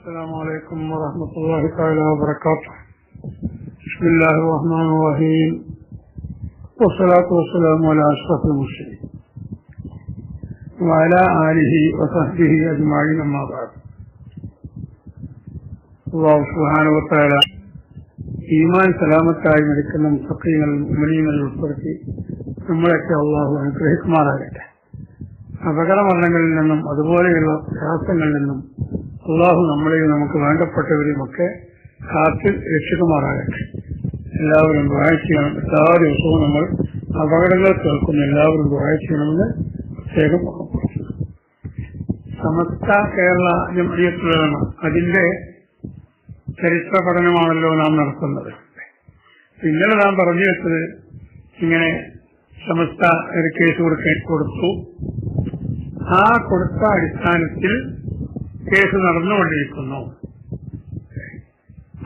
السلام عليكم ورحمة الله تعالى وبركاته بسم الله الرحمن الرحيم والصلاة والسلام على أشرف المرسلين وعلى آله وصحبه أجمعين أما بعد الله سبحانه وتعالى ഈമാൻ സലാമത്തായി നടക്കുന്ന മുത്തക്കീങ്ങൾ മുനീങ്ങൾ ഉൾപ്പെടുത്തി നമ്മളൊക്കെ അള്ളാഹു അനുഗ്രഹിക്കുമാറാകട്ടെ അപകടമരണങ്ങളിൽ നിന്നും അതുപോലെയുള്ള പ്രയാസങ്ങളിൽ നിന്നും അള്ളാഹു നമ്മളെയും നമുക്ക് വേണ്ടപ്പെട്ടവരെയുമൊക്കെ കാത്ത് രക്ഷിക്കുമാറാകട്ടെ. എല്ലാവരും വായിക്കണം എല്ലാ ദിവസവും നമ്മൾ അപകടങ്ങൾ കേൾക്കുന്ന എല്ലാവരും വായിക്കണമെന്ന് ചെയ്യണമെന്ന് പ്രത്യേകം സമസ്ത കേരള ജമ്മിയാണ് അതിന്റെ ചരിത്ര പഠനമാണല്ലോ നാം നടത്തുന്നത്. ഇന്നലെ നാം പറഞ്ഞു വെച്ചത് ഇങ്ങനെ സമസ്ത ഒരു കേസ് കൊടുക്കാൻ കൊടുത്തു. ആ കൊടുത്ത അടിസ്ഥാനത്തിൽ കേസ് നടന്നുകൊണ്ടിരിക്കുന്നു.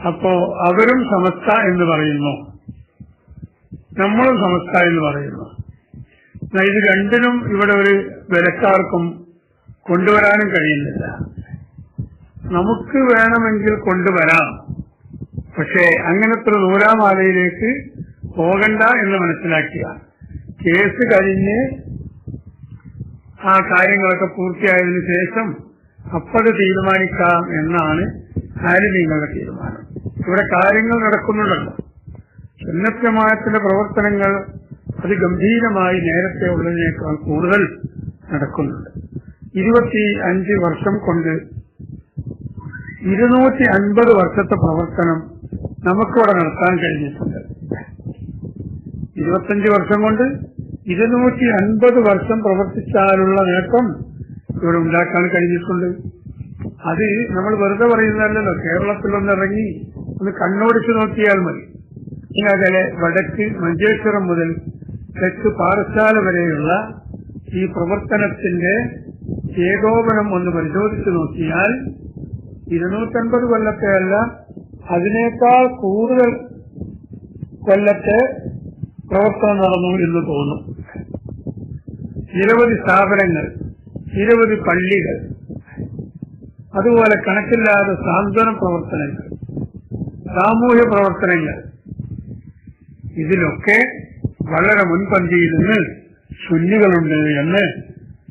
അപ്പോ അവരും സമസ്ത എന്ന് പറയുന്നു. നമ്മളും സമസ്ത എന്ന് പറയുന്നു. ഇത് രണ്ടിനും ഇവിടെ ഒരു വിലക്കാർക്കും കൊണ്ടുവരാനും കഴിയുന്നില്ല. നമുക്ക് വേണമെങ്കിൽ കൊണ്ടുവരാം. പക്ഷേ അങ്ങനത്തെ ഒരു നൂലാമാലയിലേക്ക് പോകണ്ട എന്ന് മനസ്സിലാക്കുക കേസ് കഴിഞ്ഞ് ആ കാര്യങ്ങളൊക്കെ പൂർത്തിയായതിനു ശേഷം അപ്പത് തീരുമാനിക്കാം എന്നാണ് ആലിമീങ്ങളുടെ തീരുമാനം? ഇവിടെ കാര്യങ്ങൾ നടക്കുന്നുണ്ടല്ലോ. സുന്നത്യമായത്തിന്റെ പ്രവർത്തനങ്ങൾ അത് ഗംഭീരമായി നേരത്തെ ഉള്ളതിനേക്കാൾ കൂടുതൽ നടക്കുന്നുണ്ട്. ഇരുപത്തി അഞ്ച് വർഷം കൊണ്ട് ഇരുന്നൂറ്റി അൻപത് വർഷത്തെ പ്രവർത്തനം നമുക്കിവിടെ നടത്താൻ കഴിഞ്ഞിട്ടുണ്ട്. ഇരുപത്തഞ്ച് വർഷം കൊണ്ട് ഇരുന്നൂറ്റി അൻപത് വർഷം പ്രവർത്തിച്ചാലുള്ള നേട്ടം ഇവിടെ ഉണ്ടാക്കാൻ കഴിഞ്ഞിട്ടുണ്ട്. അത് നമ്മൾ വെറുതെ പറയുന്നതല്ലല്ലോ. കേരളത്തിലൊന്നിറങ്ങി ഒന്ന് കണ്ണോടിച്ചു നോക്കിയാൽ മതി. ഇങ്ങനെ വടക്ക് മഞ്ചേശ്വരം മുതൽ തെക്ക് പാറശാല വരെയുള്ള ഈ പ്രവർത്തനത്തിന്റെ ഏകോപനം ഒന്ന് പരിശോധിച്ചു നോക്കിയാൽ ഇരുന്നൂറ്റൻപത് കൊല്ലത്തെ അല്ല അതിനേക്കാൾ കൂടുതൽ കൊല്ലത്തെ പ്രവർത്തനം നടന്നു എന്ന് തോന്നും. നിരവധി സ്ഥാപനങ്ങൾ നിരവധി പള്ളികൾ. അതുപോലെ കണക്കില്ലാതെ സാന്ത്വന പ്രവർത്തനങ്ങൾ സാമൂഹ്യ പ്രവർത്തനങ്ങൾ. ഇതിലൊക്കെ വളരെ മുൻപന്തിയിൽ നിന്ന് സുന്നികളുണ്ട് എന്ന്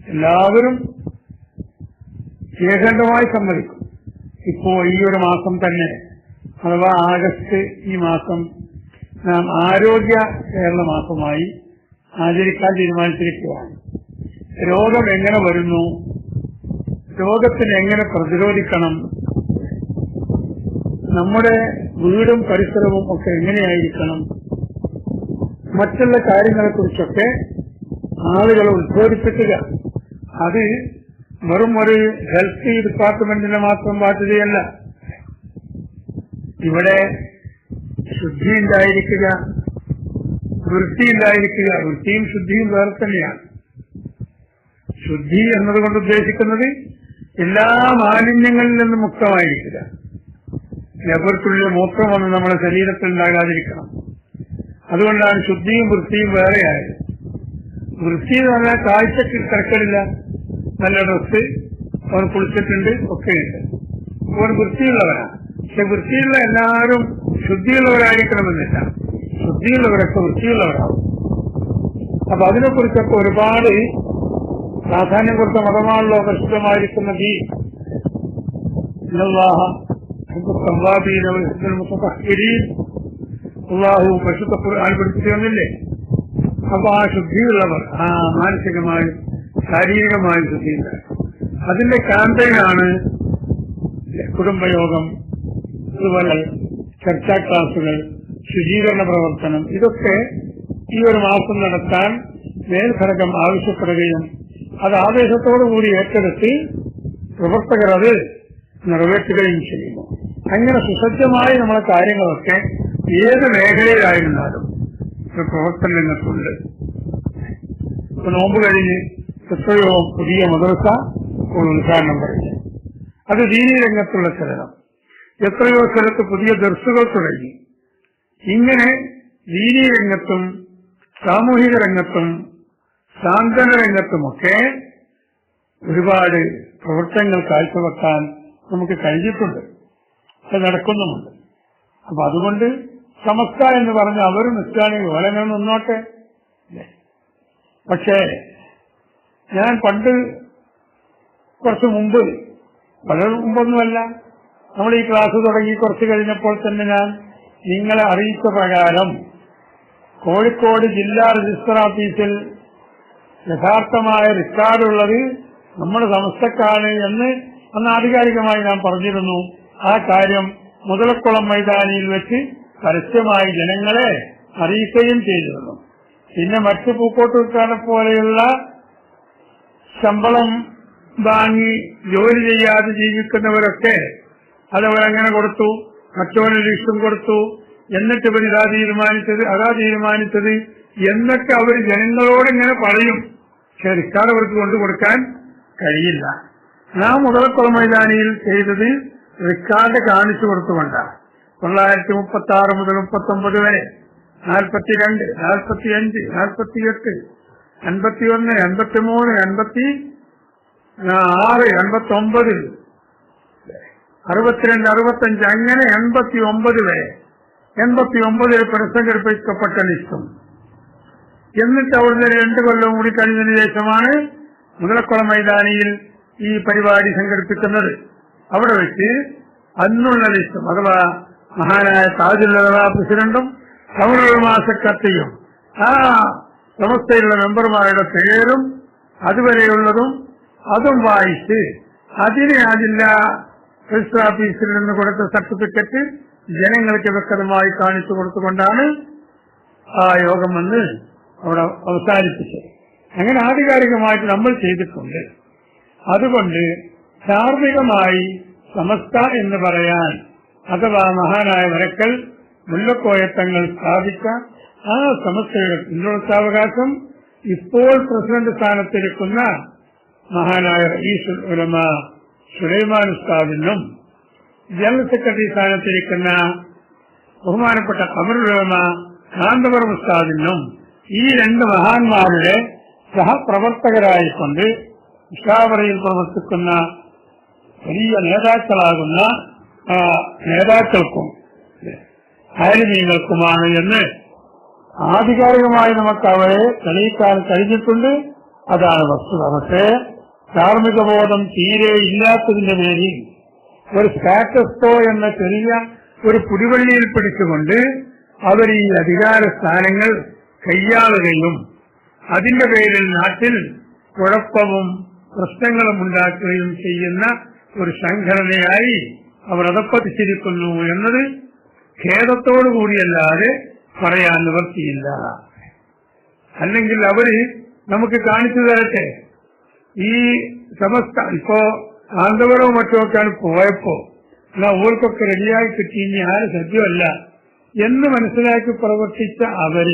എല്ലാവരും ഏകണ്ഠമായി സമ്മതിക്കും. ഇപ്പോ ഈ ഒരു മാസം തന്നെ അഥവാ ആഗസ്റ്റ് ഈ മാസം നാം ആരോഗ്യ കേരള മാസമായി ആചരിക്കാൻ തീരുമാനിച്ചിരിക്കുകയാണ്. രോഗം എങ്ങനെ വരുന്നു? രോഗത്തിന് എങ്ങനെ പ്രതിരോധിക്കണം? നമ്മുടെ വീടും പരിസരവും ഒക്കെ എങ്ങനെയായിരിക്കണം? മറ്റുള്ള കാര്യങ്ങളെക്കുറിച്ചൊക്കെ ആളുകളെ ഉദ്ബോധിപ്പിക്കുക അത് വെറും ഒരു ഹെൽത്ത് ഡിപ്പാർട്ട്മെന്റിന്റെ മാത്രം ബാധ്യതയല്ല ഇവിടെ ശുദ്ധി ഉണ്ടായിരിക്കുക വൃത്തി വൃത്തിയും ശുദ്ധിയും വേറെ തന്നെയാണ്. ശുദ്ധി എന്നതുകൊണ്ട് ഉദ്ദേശിക്കുന്നത് എല്ലാ മാലിന്യങ്ങളിൽ നിന്നും മുക്തമായിരിക്കുക. ലബർക്കുള്ളിൽ മൂത്രമൊന്നും നമ്മുടെ ശരീരത്തിൽ ഉണ്ടാകാതിരിക്കണം. അതുകൊണ്ടാണ് ശുദ്ധിയും വൃത്തിയും വേറെയായത്. വൃത്തി എന്ന് പറഞ്ഞാൽ കാഴ്ചക്ക് തിരക്കടില്ല നല്ല ഡ്രസ്സ് അവൻ കുളിച്ചിട്ടുണ്ട് ഒക്കെയുണ്ട്. അവൻ വൃത്തിയുള്ളവനാണ്. പക്ഷെ വൃത്തിയുള്ള എല്ലാവരും ശുദ്ധിയുള്ളവരായിരിക്കണമെന്നില്ല. ശുദ്ധിയുള്ളവരൊക്കെ വൃത്തിയുള്ളവരാണ് അപ്പൊ അതിനെക്കുറിച്ചൊക്കെ ഒരുപാട് പ്രാധാന്യം കൊടുത്ത മതമാണല്ലോ പ്രസിദ്ധമായിരിക്കുന്ന ഈ അള്ളാഹു പരിശുദ്ധ പഠിപ്പിച്ചു അപ്പൊ ആ ശുദ്ധിയുള്ളവർ ആ മാനസികമായും ശാരീരികമായും ശുദ്ധിയില്ല അതിന്റെ ക്യാമ്പയിനാണ് കുടുംബയോഗം അതുപോലെ ചർച്ചാ ക്ലാസുകൾ ശുചീകരണ പ്രവർത്തനം. ഇതൊക്കെ ഈ ഒരു മാസം നടത്താൻ മേൽഘടകം ആവശ്യപ്പെടുകയും അത് ആവേശത്തോടുകൂടി ഏറ്റെടുത്ത് പ്രവർത്തകർ അത് നിറവേറ്റുകയും ചെയ്യുന്നു. അങ്ങനെ സുസജ്ജമായി നമ്മളെ കാര്യങ്ങളൊക്കെ ഏത് മേഖലയിലായിരുന്നാലും പ്രവർത്തന രംഗത്തുണ്ട്. നോമ്പ് കഴിഞ്ഞ് എത്രയോ പുതിയ മദർസ ഒരു ഉദ്ഘാടനം പറഞ്ഞു അത് ദീനി രംഗത്തുള്ള ചലനം. എത്രയോ സ്ഥലത്ത് പുതിയ ദർസുകൾ തുടങ്ങി. ഇങ്ങനെ ദീനി രംഗത്തും സാമൂഹിക രംഗത്തും സാന്ത്വന രംഗത്തുമൊക്കെ ഒരുപാട് പ്രവർത്തനങ്ങൾ കാഴ്ചവെക്കാൻ നമുക്ക് കഴിഞ്ഞിട്ടുണ്ട്. അത് നടക്കുന്നുമുണ്ട്. അപ്പൊ അതുകൊണ്ട് സമസ്ത എന്ന് പറഞ്ഞ അവരും ഇസ്ലാമിക ഓലങ്ങനെ നിന്നോട്ടെ. പക്ഷേ ഞാൻ പണ്ട് കുറച്ച് മുമ്പ് വളരെ മുമ്പൊന്നുമല്ല നമ്മൾ ഈ ക്ലാസ് തുടങ്ങി കുറച്ച് കഴിഞ്ഞപ്പോൾ തന്നെ ഞാൻ നിങ്ങളെ അറിയിച്ച പ്രകാരം കോഴിക്കോട് ജില്ലാ രജിസ്റ്റർ ഓഫീസിൽ യഥാർത്ഥമായ റിക്കാർഡുള്ളത് നമ്മുടെ സംസ്ഥക്കാണ് എന്ന് അന്ന് ആധികാരികമായി ഞാൻ പറഞ്ഞിരുന്നു. ആ കാര്യം മുതലക്കുളം മൈതാനിയിൽ വെച്ച് പരസ്യമായി ജനങ്ങളെ അറിയിക്കുകയും ചെയ്തിരുന്നു. പിന്നെ മറ്റ് പൂക്കോട്ടുകാരെ പോലെയുള്ള ശമ്പളം വാങ്ങി ജോലി ചെയ്യാതെ ജീവിക്കുന്നവരൊക്കെ അതവരങ്ങനെ കൊടുത്തു മറ്റോന് ലിസ്റ്റും കൊടുത്തു എന്നിട്ട് ഇവർ ഇതാ തീരുമാനിച്ചത് അതാ തീരുമാനിച്ചത് എന്നൊക്കെ അവർ ജനങ്ങളോട് ഇങ്ങനെ പറയും. റിക്കാർഡ് അവർക്ക് കൊണ്ടു കൊടുക്കാൻ കഴിയില്ല. നാം മുതലക്കുള മൈതാനിയിൽ ചെയ്തത് റിക്കാർഡ് കാണിച്ചു കൊടുത്തുകൊണ്ടാണ് തൊള്ളായിരത്തി മുപ്പത്തി ആറ് മുതൽ മുപ്പത്തി ഒമ്പത് വരെ. നാൽപ്പത്തിരണ്ട് നാൽപ്പത്തി അഞ്ച് നാൽപ്പത്തി എട്ട് അൻപത്തി ഒന്ന് എൺപത്തി മൂന്ന് എൺപത്തി ആറ് എൺപത്തി ഒമ്പത് അറുപത്തിരണ്ട് അറുപത്തഞ്ച് അങ്ങനെ എൺപത്തി ഒമ്പത് വരെ. എൺപത്തി ഒമ്പതിൽ പുനഃസംഘടിപ്പിക്കപ്പെട്ട ലിസ്റ്റും. എന്നിട്ട് അവിടുന്ന് രണ്ടു കൊല്ലം കൂടി കഴിഞ്ഞതിന് ശേഷമാണ് മുതലക്കുളം മൈതാനിയിൽ ഈ പരിപാടി സംഘടിപ്പിക്കുന്നത്. അവിടെ വെച്ച് അന്നുള്ള ലിസ്റ്റും അഥവാ മഹാനായ താജുല്ലത പ്രസിഡന്റും കമറുമാ സെക്രട്ടറിയും ആ സമസ്തയിലുള്ള മെമ്പർമാരുടെ പേരും അതുവരെയുള്ളതും അതും വായിച്ച് അതിനെ ആ ജില്ലാ രജിസ്റ്റർ ഓഫീസിൽ നിന്ന് കൊടുത്ത സർട്ടിഫിക്കറ്റ് ജനങ്ങൾക്ക് വ്യക്തമായി കാണിച്ചു കൊടുത്തുകൊണ്ടാണ് ആ യോഗം വന്ന് അവിടെ അവസാനിപ്പിച്ചത് അങ്ങനെ ആധികാരികമായിട്ട് നമ്മൾ ചെയ്തിട്ടുണ്ട്. അതുകൊണ്ട് ധാർമ്മികമായി സമസ്ത എന്ന് പറയാൻ അഥവാ മഹാനായ വരക്കൽ മുല്ലക്കോയത്തങ്ങൾ സ്ഥാപിച്ച ആ സമസ്തയുടെ പിന്തുണസാവകാശം ഇപ്പോൾ പ്രസിഡന്റ് സ്ഥാനത്തിരിക്കുന്ന മഹാനായ റയീസുൽ ഉലമ സുലൈമാൻ ഉസ്താദിനും ജനറൽ സെക്രട്ടറി സ്ഥാനത്തിരിക്കുന്ന ബഹുമാനപ്പെട്ട അമരുലമ കാന്തപുരം ഉസ്താദിനും ഈ രണ്ട് മഹാന്മാരുടെ സഹപ്രവർത്തകരായിക്കൊണ്ട് ഉഷാവറയിൽ പ്രവർത്തിക്കുന്ന വലിയ നേതാക്കളാകുന്ന നേതാക്കൾക്കും ആലിമീങ്ങൾക്കുമാണ് എന്ന് ആധികാരികമായി നമുക്ക് അവരെ തെളിയിക്കാൻ കഴിഞ്ഞിട്ടുണ്ട്. അതാണ് വസ്തുത പക്ഷേ ധാർമ്മിക ബോധം തീരെ ഇല്ലാത്തതിന്റെ പേരിൽ ഒരു സ്റ്റാറ്റസ്കോ എന്ന ചെറിയ ഒരു പുടിവള്ളിയിൽ പിടിച്ചുകൊണ്ട് അവർ ഈ അധികാര സ്ഥാനങ്ങൾ കൈയാളുകയും അതിന്റെ പേരിൽ നാട്ടിൽ കുഴപ്പവും പ്രശ്നങ്ങളും ഉണ്ടാക്കുകയും ചെയ്യുന്ന ഒരു സംഘടനയായി അവർ അതപ്പതിച്ചിരിക്കുന്നു എന്നത് ഖേദത്തോടു കൂടിയല്ലാതെ പറയാൻ നിവർത്തിയില്ല. അല്ലെങ്കിൽ അവർ നമുക്ക് കാണിച്ചു തരട്ടെ. ഈ സമസ്ത ഇപ്പോ ആന്തപുരവും മറ്റുമൊക്കെയാണ് പോയപ്പോ എന്നാ ഓർക്കൊക്കെ റെഡിയായി കിട്ടി ഇനി ആരും സജ്ജമല്ല എന്ന് മനസ്സിലാക്കി പ്രവർത്തിച്ച അവർ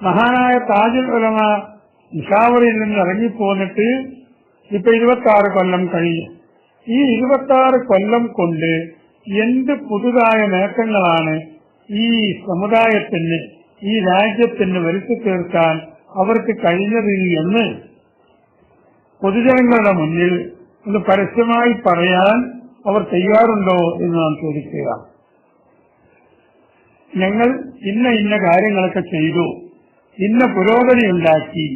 മഹാനായ താജുൽ ഉലമ നിഷാവറിയിൽ നിന്ന് ഇറങ്ങിപ്പോന്നിട്ട് ഇപ്പൊ ഇരുപത്തി കൊല്ലം കഴിയും ഈ ഇരുപത്തി കൊല്ലം കൊണ്ട് എന്ത് പുതുതായ നേട്ടങ്ങളാണ് ഈ സമുദായത്തിന് ഈ രാജ്യത്തിന് വരുത്തി തീർക്കാൻ അവർക്ക് കഴിഞ്ഞത് എന്ന് പൊതുജനങ്ങളുടെ മുന്നിൽ ഒന്ന് പരസ്യമായി പറയാൻ അവർ തയ്യാറുണ്ടോ എന്ന് നാം ചോദിക്കുക. ഞങ്ങൾ ഇന്ന ഇന്ന കാര്യങ്ങളൊക്കെ ചെയ്തു. ഇന്ന പുരോഗതി ഉണ്ടാക്കി.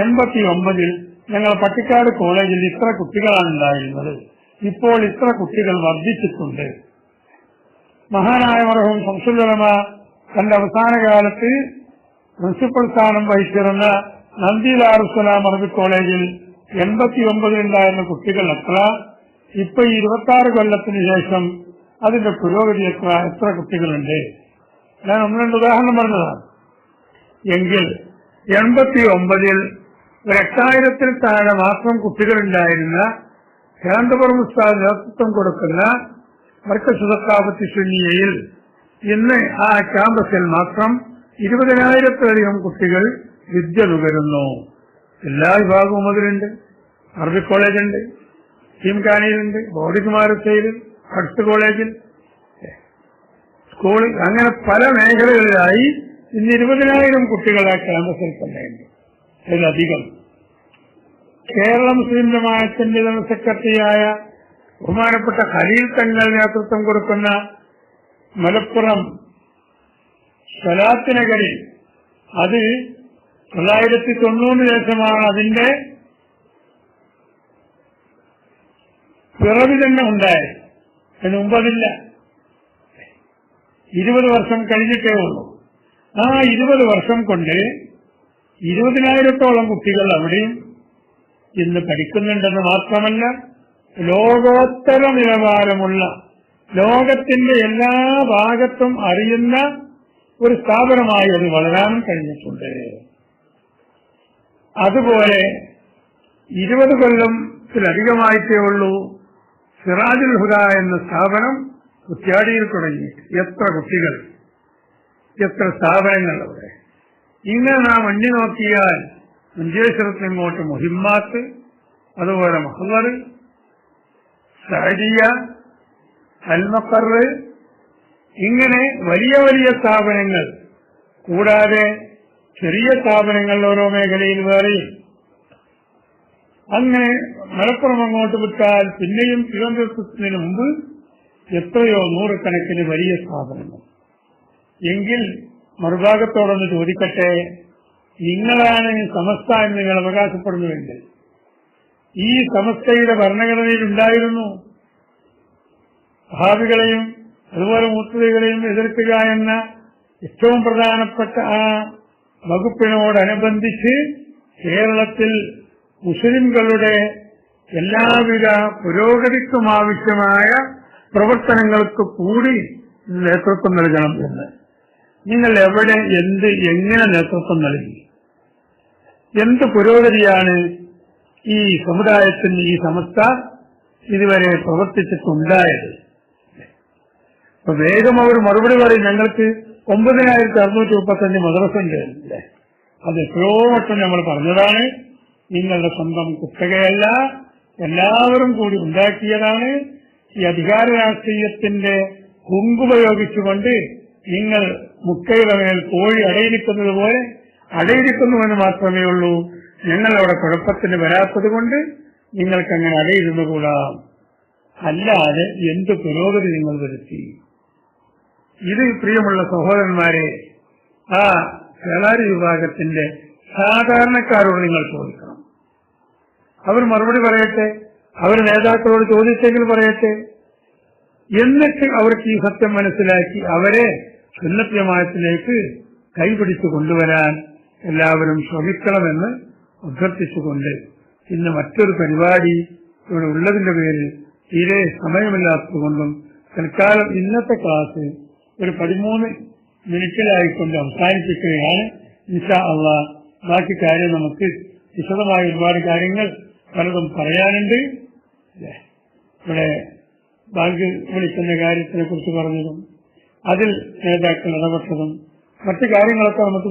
എൺപത്തി ഒമ്പതിൽ ഞങ്ങൾ പട്ടിക്കാട് കോളേജിൽ ഇത്ര കുട്ടികളാണ് ഉണ്ടായിരുന്നത്. ഇപ്പോൾ ഇത്ര കുട്ടികൾ വർദ്ധിച്ചിട്ടുണ്ട്. മഹാനായ മറഹം സംസുലമ തന്റെ അവസാന കാലത്ത് പ്രിൻസിപ്പൽ സ്ഥാനം വഹിച്ചിരുന്ന നന്ദിലാറുസലാം അറബി കോളേജിൽ എൺപത്തി ഒമ്പതിലുണ്ടായിരുന്ന കുട്ടികൾ എത്ര? ഇപ്പൊ ഇരുപത്തി ആറ് കൊല്ലത്തിന് ശേഷം അതിന്റെ പുരോഗതി എത്ര? എത്ര കുട്ടികളുണ്ട്? ഞാൻ ഒന്ന് രണ്ട് ഉദാഹരണം പറഞ്ഞതാണ്. എങ്കിൽ എൺപത്തി ഒമ്പതിൽ എട്ടായിരത്തിൽ താഴെ മാത്രം കുട്ടികളുണ്ടായിരുന്ന ശാന്തപുരം ഉസ്താദ് നേതൃത്വം കൊടുക്കുന്ന മർക്കസുതക്കാപത്തി സുന്നിയയിൽ ഇന്ന് ആ ക്യാമ്പസിൽ മാത്രം ഇരുപതിനായിരത്തിലധികം കുട്ടികൾ വിദ്യ നുകരുന്നു. എല്ലാ വിഭാഗവും അതിലുണ്ട് അറബി കോളേജുണ്ട്. ടീംഖാനയിലുണ്ട് ബോഡികുമാരത്തയിൽ അടുത്ത കോളേജിൽ സ്കൂളിൽ അങ്ങനെ പല മേഖലകളിലായി ഇന്ന് ഇരുപതിനായിരം കുട്ടികൾ ആ ക്യാമ്പസിൽ തന്നെയുണ്ട് അതിലധികം. കേരള മുസ്ലിം ജമാഅത്തിന്റെ ജനറൽ സെക്രട്ടറിയായ ബഹുമാനപ്പെട്ട ഖലീൽ തങ്ങൾ നേതൃത്വം കൊടുക്കുന്ന മലപ്പുറം സ്വലാത്ത് നഗരി അത് തൊള്ളായിരത്തി തൊണ്ണൂറിന് ശേഷമാണ് അതിന്റെ പിറവി തന്നെ ഉണ്ടായത്. അതിന് മുമ്പതില്ല. ഇരുപത് വർഷം കഴിഞ്ഞിട്ടേ ഉള്ളൂ. ആ ഇരുപത് വർഷം കൊണ്ട് ഇരുപതിനായിരത്തോളം കുട്ടികൾ അവിടെയും ഇന്ന് പഠിക്കുന്നുണ്ടെന്ന് മാത്രമല്ല ലോകോത്തര നിലവാരമുള്ള ലോകത്തിന്റെ എല്ലാ ഭാഗത്തും അറിയുന്ന ഒരു സ്ഥാപനമായി അത് വളരാനും കഴിഞ്ഞിട്ടുണ്ട്. അതുപോലെ ഇരുപത് കൊല്ലത്തിലധികമായിട്ടേ ഉള്ളൂ സിറാജുൽ ഹുദ എന്ന സ്ഥാപനം കുറ്റ്യാടിയിൽ തുടങ്ങി. എത്ര കുട്ടികൾ? എത്ര സ്ഥാപനങ്ങൾ അവിടെ. ഇങ്ങനെ നാം എണ്ണി നോക്കിയാൽ മഞ്ചേശ്വരത്തിന് ഇങ്ങോട്ട് മുഹിമ്മാത്ത് അതുപോലെ മഹ്വർ സാരിയ അൽമക്കർ ഇങ്ങനെ വലിയ വലിയ സ്ഥാപനങ്ങൾ കൂടാതെ ചെറിയ സ്ഥാപനങ്ങൾ ഓരോ മേഖലയിൽ വേറെയും. അങ്ങനെ മലപ്പുറം അങ്ങോട്ട് വിട്ടാൽ പിന്നെയും തിരുവനന്തപുരത്തിന് മുമ്പ് എത്രയോ നൂറുകണക്കിന് വലിയ സ്ഥാപനങ്ങൾ. എങ്കിൽ മറുഭാഗത്തോടൊന്ന് ചോദിക്കട്ടെ നിങ്ങളാണ് സമസ്ത എന്ന് നിങ്ങൾ അവകാശപ്പെടുന്നുവെങ്കിൽ. ഈ സമസ്തയുടെ ഭരണഘടനയിൽ ഉണ്ടായിരുന്നു. ഭാവികളെയും അതുപോലെ മൂർത്തതകളെയും എതിർക്കുക എന്ന ഏറ്റവും പ്രധാനപ്പെട്ട ആ വകുപ്പിനോടനുബന്ധിച്ച് കേരളത്തിൽ മുസ്ലിംകളുടെ എല്ലാവിധ പുരോഗതിക്കും ആവശ്യമായ പ്രവർത്തനങ്ങൾക്ക് കൂടി നേതൃത്വം നൽകണം എന്ന്. നിങ്ങൾ എവിടെ എന്ത് എങ്ങനെ നേതൃത്വം നൽകി? എന്ത് പുരോഗതിയാണ് ഈ സമുദായത്തിന് ഈ സമസ്ത ഇതുവരെ പ്രവർത്തിച്ചിട്ടുണ്ടായത്? വേഗം അവർ മറുപടി പറയും ഞങ്ങൾക്ക് ഒമ്പതിനായിരത്തി അറുന്നൂറ്റി മുപ്പത്തഞ്ച് മദ്രസ ഉണ്ട്. അത് എത്രയോ വട്ടം നമ്മൾ പറഞ്ഞതാണ്. നിങ്ങളുടെ സ്വന്തം കുത്തകയല്ല. എല്ലാവരും കൂടി ഉണ്ടാക്കിയതാണ്. ഈ അധികാര രാഷ്ട്രീയത്തിന്റെ കുങ്കുപയോഗിച്ചുകൊണ്ട് നിങ്ങൾ മുക്കയുടെ മേൽ കോഴി അടയിരിക്കുന്നത് പോലെ അടയിരിക്കുന്നുവെന്ന് മാത്രമേ ഉള്ളൂ. ഞങ്ങൾ അവിടെ കുഴപ്പത്തിന് വരാത്തത് കൊണ്ട് നിങ്ങൾക്കങ്ങനെ അടയിരുന്നുകൂടാം. അല്ലാതെ എന്ത് പുരോഗതി നിങ്ങൾ വരുത്തി? ഇത് പ്രിയമുള്ള സഹോദരന്മാരെ ആ കേളാരി വിഭാഗത്തിന്റെ സാധാരണക്കാരോട് നിങ്ങൾ ചോദിക്കണം. അവർ മറുപടി പറയട്ടെ? അവർ നേതാക്കളോട് ചോദിച്ചെങ്കിൽ പറയട്ടെ? എന്നിട്ട് അവർക്ക് ഈ സത്യം മനസ്സിലാക്കി അവരെ സുന്നത്യമായത്തിലേക്ക് കൈപിടിച്ചു കൊണ്ടുവരാൻ എല്ലാവരും ശ്രമിക്കണമെന്ന് അഭ്യർത്ഥിച്ചുകൊണ്ട് ഇന്ന് മറ്റൊരു പരിപാടി ഇവിടെ ഉള്ളതിന്റെ പേരിൽ തീരെ സമയമില്ലാത്തതുകൊണ്ടും തൽക്കാലം ഇന്നത്തെ ക്ലാസ് ഒരു പതിമൂന്ന് മിനിറ്റിലായിക്കൊണ്ട് അവസാനിപ്പിക്കുകയാണ് ഇൻഷാ അള്ള ബാക്കി കാര്യം നമുക്ക് വിശദമായ ഒരുപാട് കാര്യങ്ങൾ പലതും പറയാനുണ്ട്? ഇവിടെ ബാങ്ക് വിളിക്കുന്ന കാര്യത്തിനെ കുറിച്ച് പറഞ്ഞതും അതിൽ നേതാക്കൾ ഇടപെട്ടതും മറ്റു കാര്യങ്ങളൊക്കെ നമുക്ക്